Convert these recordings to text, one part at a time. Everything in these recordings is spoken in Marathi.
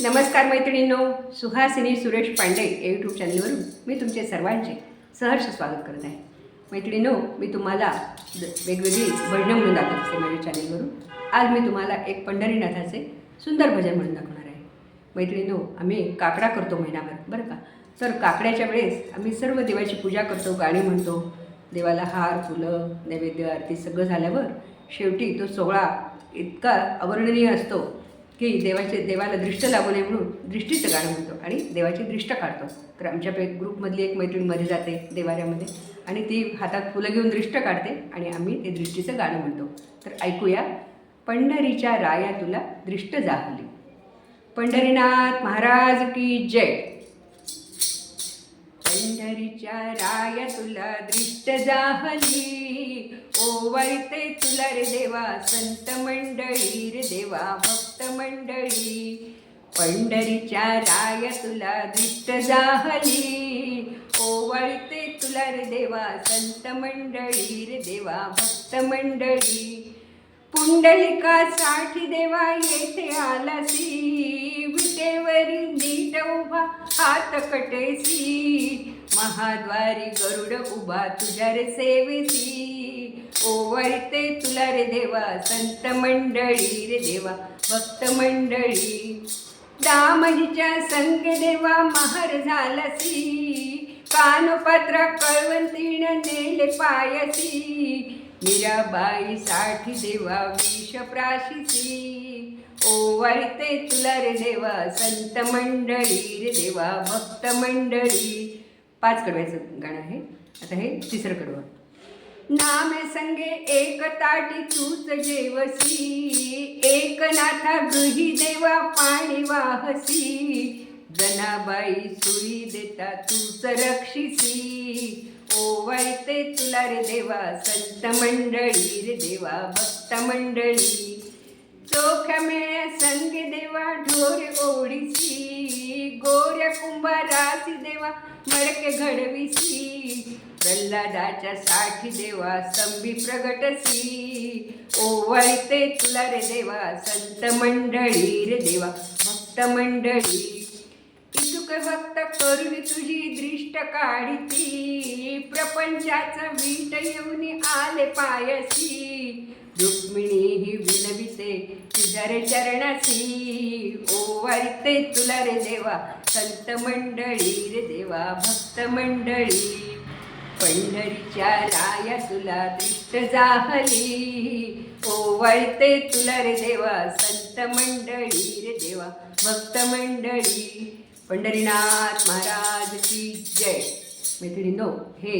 नमस्कार मैत्रिणींनो सुहासिनी सुरेश पांडे या यूट्यूब चॅनलवरून मी तुमचे सर्वांचे सहर्ष स्वागत करत आहे. मैत्रिणींनो मी तुम्हाला वेगवेगळी भजनं म्हणून दाखवत असते माझ्या चॅनलवरून आज मी तुम्हाला एक पंढरीनाथाचे सुंदर भजन म्हणून दाखवणार आहे. मैत्रिणींनो आम्ही काकडा करतो महिनाभर बरं का? तर काकड्याच्या वेळेस आम्ही सर्व देवाची पूजा करतो गाणी म्हणतो. देवाला हार फुलं नैवेद्य आरती सगळं झाल्यावर शेवटी तो सोहळा इतका अवर्णनीय असतो की देवाचे देवाला दृष्ट लागू नये म्हणून दृष्टीचं गाणं म्हणतो आणि देवाची दृष्ट काढतो. तर आमच्या पे ग्रुपमधली एक मैत्रीणमध्ये जाते देवाऱ्यामध्ये आणि ती हातात फुलं घेऊन दृष्ट काढते आणि आम्ही ते दृष्टीचं गाणं म्हणतो. तर ऐकूया पंढरीच्या राया तुला दृष्ट जाहली. पंढरीनाथ महाराज की जय. पंढरीच्या राय तुला दृष्ट जाहली. ओवाळते तुला रे देवा संत मंडळी रे देवा भक्त मंडळी. पंढरीच्या राय तुला दृष्ट जाहली. ओवाळते तुला रे देवा संत मंडळी रे देवा भक्त मंडळी. पुंडलिकासाठी देवा येथे आलासी. विटे हात कटेसी महाद्वारी गरुड उभा तुझ्या रे सेवेसी. ओवळते तुला रे देवा संत मंडळी रे देवा भक्त मंडळी. दामजीच्या संग देवा महार झालासी. कानपत्र कळवंतीण नेले पायसी. मीराबाई साठी देवा विष प्राशिसी ओवाळते तुला रे देवा संत मंडळी रे देवा भक्त मंडळी. पाच कडव्याचं गाणं आहे. आता हे तिसरं कडवं. नामे संगे एक ताटी तूच जेवसी. एक नाथा गृही देवा पाणी वाहसी. जनाबाई सुई देता तूच रक्षिसी. ओवाळते तुला रे देवा संत मंडळी रे देवा भक्त मंडळी. चोख्या मेळ्या संग देवा ढोर ओढीसी. गोऱ्या कुंभारासी देवा मडके घडविसी. प्रल्हादाच्या साठी देवा संभी प्रगटसी. ओवाळते तुला रे देवा संत मंडळी रे देवा भक्त मंडळी. इतुक भक्त करून तुझी दृष्ट काढिती. प्रपंचाचा वीट येऊन आले पायसी. रुक्मिणी ही विनविते तुझ्या रे चरणासी. ओवाळते तुला रे देवा संत मंडळी रे देवा भक्त मंडळी. पंढरीच्या राया तुला दृष्ट जाहली. ओवाळते तुला रे देवा संत मंडळी रे देवा भक्त मंडळी. पंढरीनाथ महाराज की जय. मैत्रिणींनो हे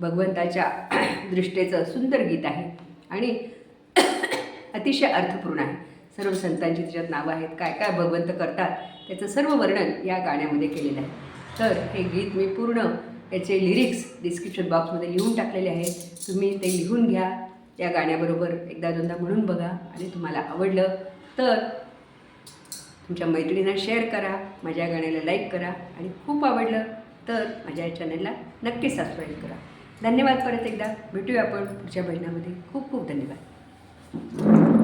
भगवंताच्या दृष्टेचं सुंदर गीत आहे आणि अतिशय अर्थपूर्ण आहे. सर्व संतांची त्याच्यात नावं आहेत काय काय भगवंत करतात त्याचं सर्व वर्णन या गाण्यामध्ये केलेलं आहे. तर हे गीत मी पूर्ण याचे लिरिक्स डिस्क्रिप्शन बॉक्समध्ये लिहून टाकलेले आहेत. तुम्ही ते लिहून घ्या. या गाण्याबरोबर एकदा दोनदा म्हणून बघा आणि तुम्हाला आवडलं तर तुमच्या मैत्रिणींना शेअर करा माझ्या गाण्याला लाईक करा आणि खूप आवडलं तर माझ्या चॅनलला नक्की सबस्क्राईब करा. धन्यवाद परत एकदा. भेटूया आपण पुढच्या महिन्यामध्ये. खूप खूप धन्यवाद.